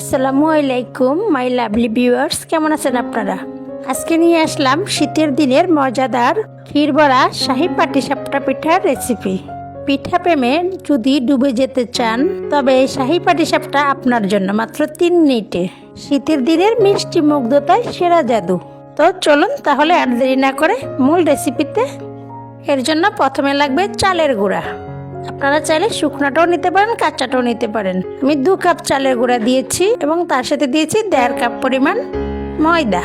আসসালামু আলাইকুম, my lovely viewers. কেমন আছেন আপনারা? আজকে নিয়ে আসলাম শীতের দিনের মজাদার ক্ষীর বড়া শাহি পাটিসাপটা পিঠার রেসিপি পিঠা প্রেমে যদি ডুবে যেতে চান, তবে এই শাহি পাটিসাপটা আপনার জন্য মাত্র তিন মিনিটে। শীতের দিনের মিষ্টি মুগ্ধতায় সেরা জাদু। তো চলুন তাহলে আর দেরি না করে মূল রেসিপিতে এর জন্য প্রথমে লাগবে চালের গুঁড়া। আপনারা চাইলে শুকনাটাও নিতে পারেন, কাঁচাটাও নিতে পারেন। আমি দু কাপ চালের গুঁড়া দিয়েছি এবং তার সাথে দিয়েছি দেড় কাপ পরিমাণ ময়দা।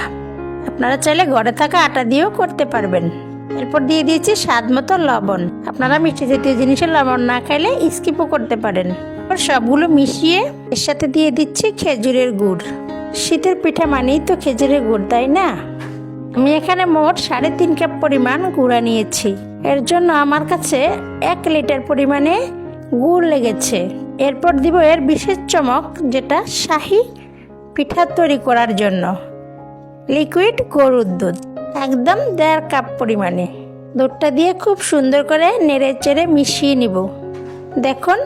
আপনারা চাইলে ঘরে থাকা আটা দিয়েও করতে পারবেন। এরপর দিয়ে দিয়েছি স্বাদ মতো লবণ। আপনারা মিষ্টি জাতীয় জিনিসের লবণ না খাইলে স্কিপও করতে পারেন। এরপর সবগুলো মিশিয়ে এর সাথে দিয়ে দিচ্ছি খেজুরের গুড়। শীতের পিঠা মানেই তো খেজুরের গুড়, তাই না? আমি এখানে মোট সাড়ে তিন কাপ পরিমাণ গুঁড়া নিয়েছি। এর জন্য আমার কাছে এক লিটার পরিমাণে গুড় লেগেছে। এরপর দিব এর বিশেষ চমক, যেটা শাহি পিঠা তৈরি করার জন্য। লিকুইড গরুর দুধ, একদম দেড় কাপ পরিমাণে। দুধটা দিয়ে খুব সুন্দর করে নেড়ে চেড়ে মিশিয়ে নিব। দেখুন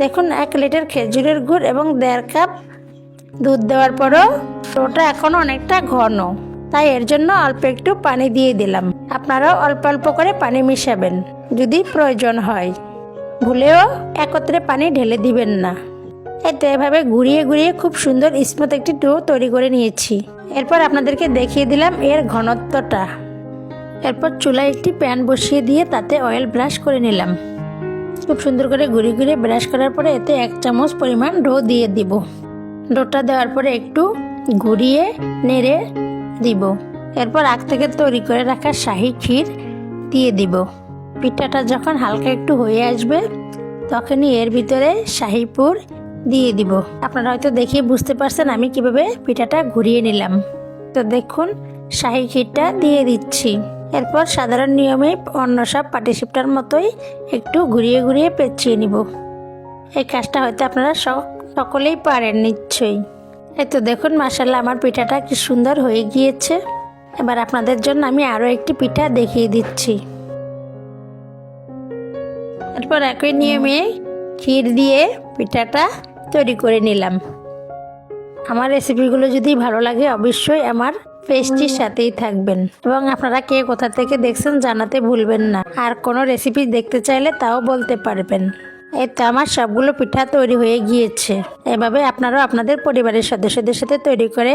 দেখুন, এক লিটার খেজুরের গুড় এবং দেড় কাপ দুধ দেওয়ার পরও ওটা এখন অনেকটা ঘন। তাই এর জন্য অল্প একটু পানি দিয়ে দিলাম। আপনারাও অল্প অল্প করে পানি মিশাবেন, যদি প্রয়োজন হয়। ভুলেও একত্রে পানি ঢেলে দিবেন না। এতে এভাবে ঘুরিয়ে ঘুরিয়ে খুব সুন্দর স্মুথ একটি ডো তৈরি করে নিয়েছি। এরপর আপনাদেরকে দেখিয়ে দিলাম এর ঘনত্বটা। এরপর চুলায় একটি প্যান বসিয়ে দিয়ে তাতে অয়েল ব্রাশ করে নিলাম। খুব সুন্দর করে ঘুরিয়ে ঘুরিয়ে ব্রাশ করার পরে এতে এক চামচ পরিমাণ ডো দিয়ে দিব। ডোটা দেওয়ার পরে একটু ঘুরিয়ে, নেড়ে দিব। এরপর আগ থেকে তৈরি করে রাখা শাহি ক্ষীর দিয়ে দিব। পিঠাটা যখন হালকা একটু হয়ে আসবে, তখনই এর ভিতরে শাহিপুর দিয়ে দিব। আপনারা হয়তো দেখে বুঝতে পারছেন আমি কীভাবে পিঠাটা ঘুরিয়ে নিলাম। তো দেখুন, শাহি ক্ষীরটা দিয়ে দিচ্ছি। এরপর সাধারণ নিয়মে অন্য সব পাটিসিপটার মতোই একটু ঘুরিয়ে ঘুরিয়ে পেঁচিয়ে নিব। এই কাজটা হয়তো আপনারা সক- সকলেই পারেন নিশ্চয়ই। এই তো দেখুন মাসাল্লাহ আমার পিঠাটা কি সুন্দর হয়ে গিয়েছে। এবার আপনাদের জন্য আমি আরও একটি পিঠা দেখিয়ে দিচ্ছি। এরপর একই নিয়মে ক্ষীর দিয়ে পিঠাটা তৈরি করে নিলাম। আমার রেসিপিগুলো যদি ভালো লাগে, অবশ্যই আমার পেস্টির সাথেই থাকবেন। এবং আপনারা কে কোথা থেকে দেখছেন জানাতে ভুলবেন না। আর কোনো রেসিপি দেখতে চাইলে তাও বলতে পারবেন। এই তো আমার সবগুলো পিঠা তৈরি হয়ে গিয়েছে। এভাবে আপনারাও আপনাদের পরিবারের সদস্যদের সাথে তৈরি করে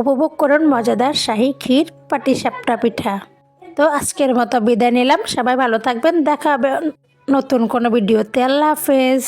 উপভোগ করুন মজাদার শাহী ক্ষীর পাটিসাপটা পিঠা। তো আজকের মতো বিদায় নিলাম। সবাই ভালো থাকবেন। দেখা হবে নতুন কোনো ভিডিওতে। আল্লাহ হাফেজ।